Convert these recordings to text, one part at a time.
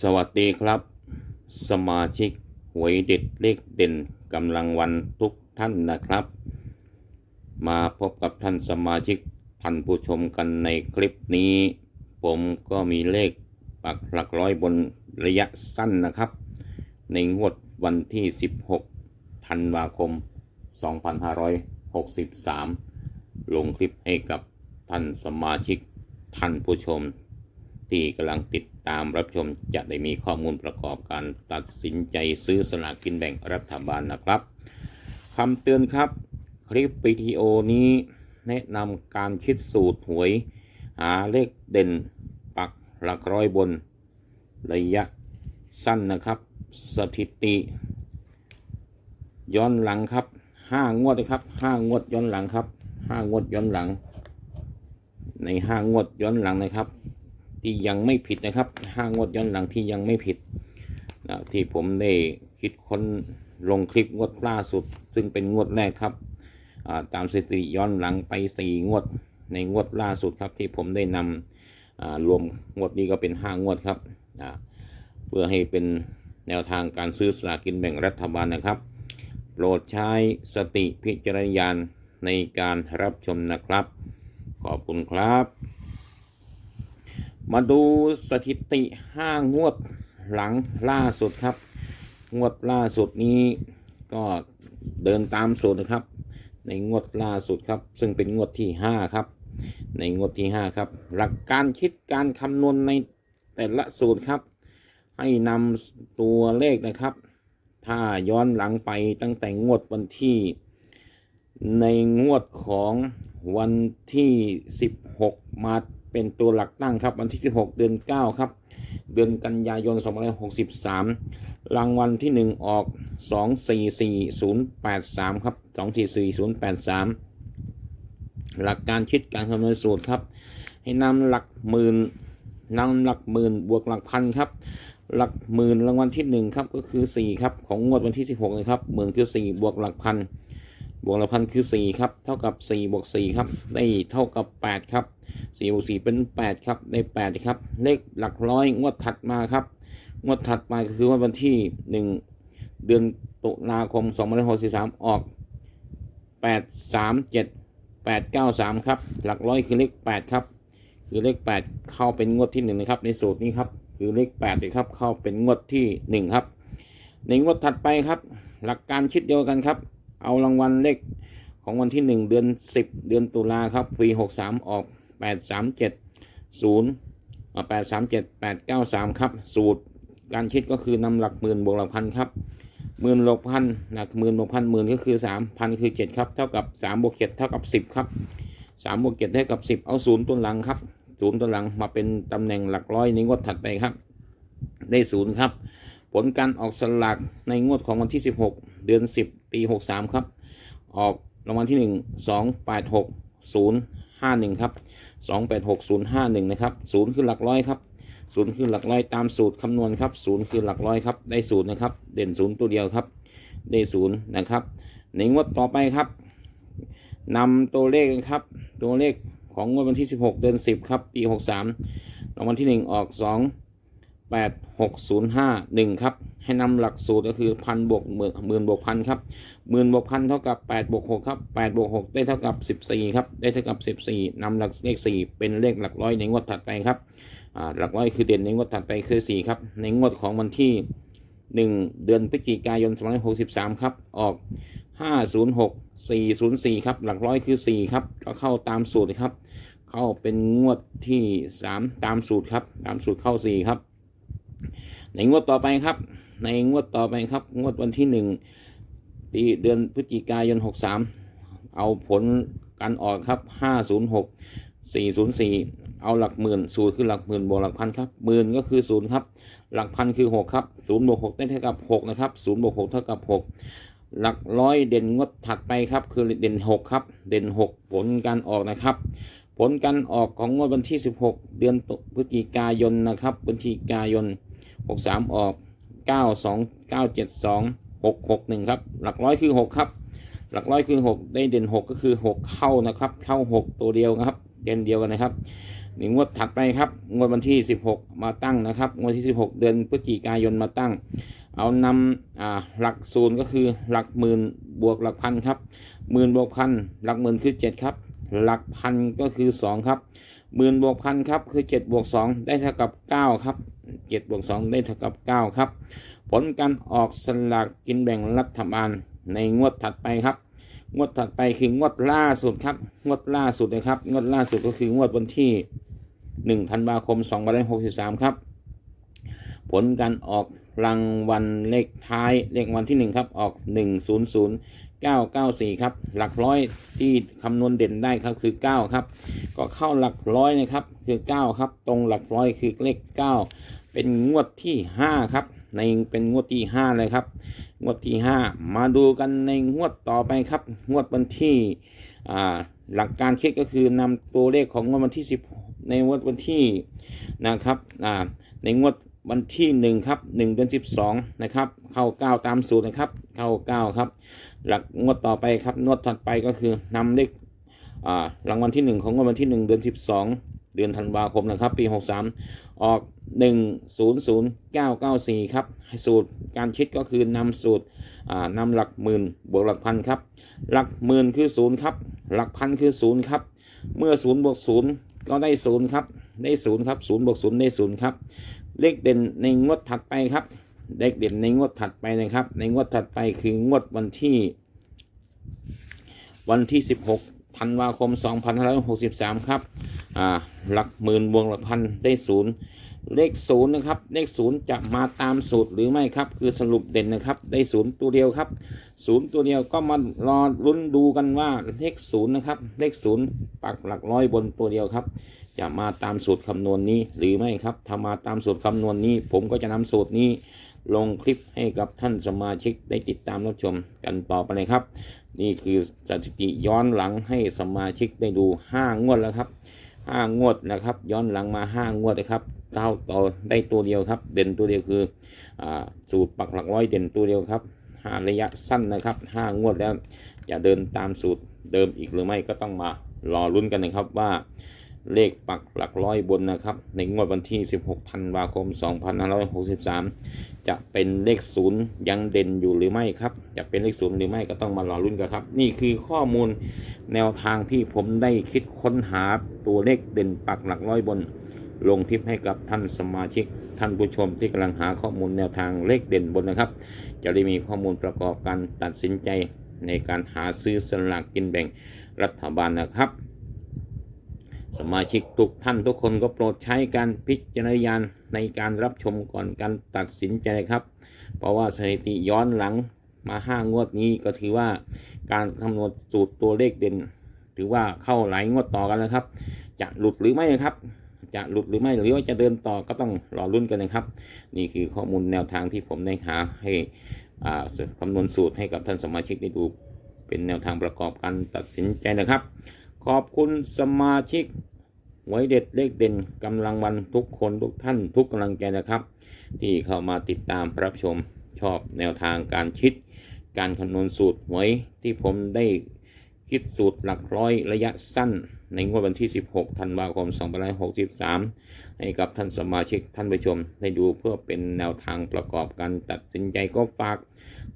สวัสดีครับ สมาชิกหวยเด็ดเลขเด่นกำลังวันทุกท่านนะครับ มาพบกับท่านสมาชิกท่านผู้ชมกันในคลิปนี้ ผมก็มีเลขปักหลักร้อยบนระยะสั้นนะครับ ในงวดวันที่ 16 ธันวาคม 2563 ลงคลิปให้กับท่านสมาชิกท่านผู้ชม ที่กำลังติดตามรับชมจะได้มีข้อมูลประกอบการตัดสินใจซื้อสลากกินแบ่งรัฐบาลนะครับคำเตือนครับ คลิปวิดีโอนี้แนะนำการคิดสูตรหวย หาเลขเด่น ปักหลักร้อยบน ระยะสั้นนะครับ สถิติ ย้อนหลังครับห้างวดนะครับห้างวดย้อนหลังครับห้างวดย้อนหลัง ในห้างวดย้อนหลังนะครับ ที่ยังไม่ผิดนะครับห้างวดย้อนหลังที่ยังไม่ผิดนะที่ผมได้คิดค้นลงคลิปงวดล่าสุด ซึ่งเป็นงวดแรกครับตามสถิติย้อนหลังไปสี่งวดในงวดล่าสุดครับที่ผมได้นำรวมงวดนี้ก็เป็นห้างวดครับเพื่อให้เป็นแนวทางการซื้อสลากกินแบ่งรัฐบาลนะครับ โปรดใช้สติพิจารณญาณในการรับชมนะครับ ขอบคุณครับ มาดูสถิติห้างวดหลังล่าสุดครับ งวดล่าสุดนี้ก็เดินตามสูตรนะครับ ในงวดล่าสุดครับ ซึ่งเป็นงวดที่ 5 ครับ ในงวดที่ 5 ครับ หลักการคิดการคำนวณในแต่ละสูตรครับ ให้นำตัวเลขนะครับ ถ้าย้อนหลังไปตั้งแต่งวดวันที่ ในงวดของวันที่ 16 มา เป็นตัวหลักตั้งครับวันที่ 16 เดือน 9 ครับ เดือนกันยายน 2563 รางวัลที่ 1 ออก 244083 ครับ 244083 หลักการคิดการคำนวณสูตรครับ ให้นำหลักหมื่นนำหลักหมื่นบวกหลักพันครับหลักหมื่นรางวัลที่ 1 ครับ ก็คือ 4 ครับ ของงวดวันที่ 16 นะครับหมื่นคือ 4 บวกหลักพัน บวกลักพันคือ 4 ครับ เท่ากับ 4 บวก 4 ครับ ได้เท่ากับ 8 ครับ 4 บวก 4 เป็น 8 ครับ ได้ 8 ครับ เลขหลักร้อยงวดถัดมาครับ งวดถัดมาคือวันที่ 1 เดือนตุลาคม2563 ออก 8 3 7 8 9 3 ครับ หลักร้อยคือเลข 8 ครับ คือเลข 8 เข้าเป็นงวดที่1นะครับ ในสูตรนี้ครับ คือเลข8เลยครับ เข้าเป็นงวดที่ 1 ครับ ในงวดถัดไปครับ หลักการคิดเดียวกันครับ เอารางวัลเลขของวันที่ 1 เดือน 10 เดือนตุลาครับปี63 ออก 8 3 7 0 8 3 7 8 9 3 ครับ สูตรการคิดก็คือนำหลักหมื่นบวกหลักพันครับหมื่นบวกพันหลักหมื่นบวกพันหมื่นก็คือ 3 พันคือ 7 ครับ เท่ากับ3บวก7เท่ากับ 10 ครับ3บวก7เท่ากับ 10 เอาศูนย์ตัวหลังครับศูนย์ตัวหลังมาเป็นตำแหน่งหลักร้อยในงวดถัดไปครับ ได้ศูนย์ครับ ผลการออกสลากในงวดของวันที่ 16 เดือน 10 ปี 63 ครับ ออกรางวัลที่ 1 2 8 6 0 5 1 ครับ 2 8 6 0 5 1 นะครับ 0 คือหลักร้อยครับ0คือหลักร้อยตามสูตรคำนวณครับ0คือหลักร้อยครับ ได้ศูนย์นะครับ เด่น 0 ตัวเดียวครับ ได้ศูนย์นะครับ ในงวดต่อไปครับนำตัวเลขครับ ตัวเลขของงวดวันที่ 16 เดือน 10 ครับ ปี 63รางวัลที่ 1 ออก 2 8 6 0 5 1ครับ ให้นำหลักสูตรก็คือพันบวกหมื่นหมื่นบวกพันครับหมื่นบวกพันเท่ากับ8บวก6ครับ8บวก6ได้เท่ากับ 14ครับได้เท่ากับ 14นำหลักเลข 4 เป็นเลขหลักร้อยในงวดถัดไปครับหลักร้อยคือเด่นในงวดถัดไปคือ 4 ครับในงวดของวันที่ 1 เดือนพฤศจิกายน2563 ครับ ออก 506 404 ครับ หลักร้อยคือ 4 ครับ ก็เข้าตามสูตรครับ เข้าเป็นงวดที่ 3 ตามสูตรครับ ตามสูตรเข้า 4 ครับ ในงวดต่อไปครับ ในงวดต่อไปครับ งวดวันที่1ปีเดือนพฤศจิกายน63เอาผลการออกครับ506 404เอาหลักหมื่นสูตรคือหลักหมื่นบวกหลักพันครับหมื่นก็คือศูนย์ครับ หลักพันคือ6ครับ0บวก6ได้เท่ากับ6นะครับ0บวก6เท่ากับ6หลักร้อยเด่นงวดถัดไปครับ คือเด่น6ครับ เด่น6ผลการออกนะครับ ผลการออกของงวดวันที่16เดือนพฤศจิกายนนะครับพฤศจิกายน 63 ออก 92 972 661 ครับ หลักร้อยคือ 6 ครับ หลักร้อยคือ 6 ได้เด่น 6 ก็คือ 6 เข้านะครับ เข้า 6 ตัวเดียวนะครับ เด่นเดียวกันนะครับหนี่งวดถัดไปครับงวดวันที่ 16 มาตั้งนะครับงวดที่ 16 เดือนพฤศจิกายนมาตั้ง เอานำหลักศูนย์ก็คือหลักหมื่นบวกหลักพันครับหมื่นบวกพันหลักหมื่นคือ 7 ครับ หลักพันก็คือ 2 ครับ หมื่นบวกพันครับคือ7บวก2ได้เท่ากับ9ครับ7บวก2ได้เท่ากับ9ครับ ผลการออกสลากกินแบ่งรัฐบาลในงวดถัดไปครับ งวดถัดไปคืองวดล่าสุดครับ งวดล่าสุดนะครับ งวดล่าสุดก็คืองวดวันที่1ธันวาคม2563ครับ ผลการออก รางวัลเลขท้ายเลขวันที่ 1 ครับ ออก 100 994 ครับ หลักร้อยที่คำนวณเด่นได้ครับคือ 9 ครับ ก็เข้าหลักร้อยนะครับคือ 9 ครับ ตรงหลักร้อยคือเลข 9 เป็นงวดที่ 5 ครับ ในเป็นงวดที่ 5 เลยครับ งวดที่ 5 มาดูกันในงวดต่อไปครับ งวดวันที่หลักการคิดก็คือนำตัวเลขของงวดวันที่ 10 ในงวดวันที่นะครับในงวด วันที่1ครับ1เดือน12นะครับเข้า 9 ตามสูตรนะครับเข้า 9 ครับ หลักงวดต่อไปครับงวดถัดไปก็คือนำเลขรางวัลที่ 1 ของงวดวันที่ 1 เดือน 12 เดือนธันวาคมนะครับ ปี 63 ออก 100994 ครับสูตรการคิดก็คือนำสูตรอ่านำหลักหมื่นบวกหลักพันครับหลักหมื่นคือศูนย์ครับหลักพันคือศูนย์ครับเมื่อศูนย์บวกศูนย์ก็ได้ศูนย์ครับได้ศูนย์ครับศูนย์บวกศูนย์ได้ศูนย์ครับ เลขเด่นในงวดถัดไปครับ เลขเด่นในงวดถัดไปนะครับ ในงวดถัดไปคืองวดวันที่ วันที่ 16ธันวาคม 2563 ครับอ่าหลักหมื่นบวกหลักพันได้ศูนย์เลขศูนย์นะครับ เลขศูนย์จะมาตามสูตรหรือไม่ครับ คือสรุปเด่นนะครับ ได้ศูนย์ตัวเดียวครับ ศูนย์ตัวเดียวก็มารอลุ้นดูกันว่าเลขศูนย์นะครับ เลขศูนย์ปักหลักร้อยบนตัวเดียวครับ จะมาตามสูตรคำนวณนี้หรือไม่ครับถ้ามาตามสูตรคำนวณนี้ ผมก็จะนำสูตรนี้ลงคลิปให้กับท่านสมาชิกได้ติดตามรับชมกันต่อไปเลยครับ นี่คือสถิติย้อนหลังให้สมาชิกได้ดู 5 งวดแล้วครับ5งวดนะครับ ย้อนหลังมา 5 งวดนะครับเก้าต่อได้ตัวเดียวครับ เด่นตัวเดียวคืออสูตรปักหลักร้อยเด่นตัวเดียวครับ 5 ระยะสั้นนะครับ 5 งวดแล้วจะเดินตามสูตรเดิมอีกหรือไม่ก็ต้องมารอลุ้นกันนะครับว่าเลขปักหลักร้อยบนนะครับ ในงวดวันที่ 16 ธันวาคม 2563 จะเป็นเลขศูนย์ยังเด่นอยู่หรือไม่ครับ จะเป็นเลขศูนย์หรือไม่ก็ต้องมารอรุ่นกันครับ นี่คือข้อมูลแนวทางที่ผมได้คิดค้นหาตัวเลขเด่นปักหลักร้อยบน ลงทิปให้กับท่านสมาชิก ท่านผู้ชมที่กำลังหาข้อมูลแนวทางเลขเด่นบนนะครับ จะได้มีข้อมูลประกอบการตัดสินใจในการหาซื้อสลากกินแบ่งรัฐบาลนะครับ สมาชิกทุกท่านทุกคนก็โปรดใช้การพิจารณญาณในการรับชมก่อนการตัดสินใจครับ เพราะว่าสถิติย้อนหลังมาห้างวดนี้ก็ถือว่าการคำนวณสูตรตัวเลขเด่น ถือว่าเข้าหลายงวดต่อกันแล้วครับ จะหลุดหรือไม่ครับ จะหลุดหรือไม่หรือว่าจะเดินต่อก็ต้องรอรุ่นกันนะครับ นี่คือข้อมูลแนวทางที่ผมได้หาให้คำนวณสูตรให้กับท่านสมาชิกได้ดูเป็นแนวทางประกอบการตัดสินใจนะครับ ขอบคุณสมาชิกหวยเด็ดเลขเด่นกำลังวันทุกคนทุกท่านทุกกำลังใจนะครับ ที่เข้ามาติดตามรับชมชอบแนวทางการคิด การคำนวณสูตรหวยที่ผมได้ คิดสูตรหลักร้อยระยะสั้น ในงวดวันที่ 16 ธันวาคม 2563 ให้กับท่านสมาชิกท่านผู้ชม ได้ดูเพื่อเป็นแนวทางประกอบการตัดสินใจก็ฝาก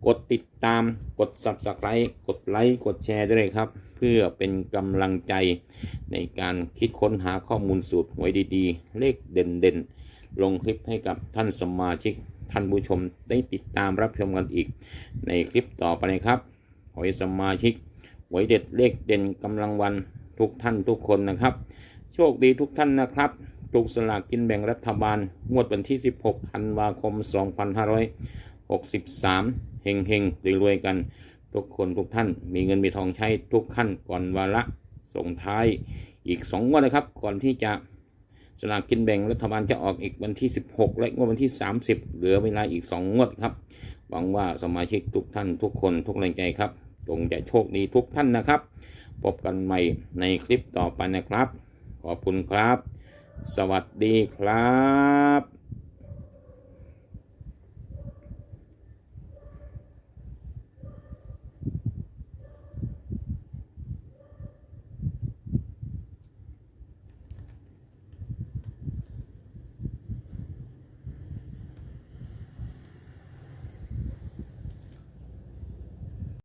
กดติดตาม กด subscribe กดไลค์กดแชร์ด้วยครับ เพื่อเป็นกำลังใจในการคิดค้นหาข้อมูลสูตรหวยดีๆ เลขเด่นๆ ลงคลิปให้กับท่านสมาชิกท่านผู้ชมได้ติดตามรับชมกันอีก ในคลิปต่อไปนะครับขอให้สมาชิก หวยเด็ดเลขเด่นกำลังวันทุกท่านทุกคนนะครับ โชคดีทุกท่านนะครับถูกสลากกินแบ่งรัฐบาล งวดวันที่ 16ธันวาคม 2563 เฮงเฮงรวยๆกัน ทุกคนทุกท่านมีเงินมีทองใช้ทุกขั้นก่อนวาระส่งท้ายอีก2งวดนะครับ ก่อนที่จะสลากกินแบ่งรัฐบาลจะออกอีกวันที่ 16 และงวดวันที่ 30 เหลือเวลาอีก 2 งวดครับ หวังว่าสมาชิกทุกท่านทุกคนทุกแรงใจครับ จงจะโชคดีทุกท่านนะครับ พบกันใหม่ในคลิปต่อไปนะครับ ขอบคุณครับ สวัสดีครับ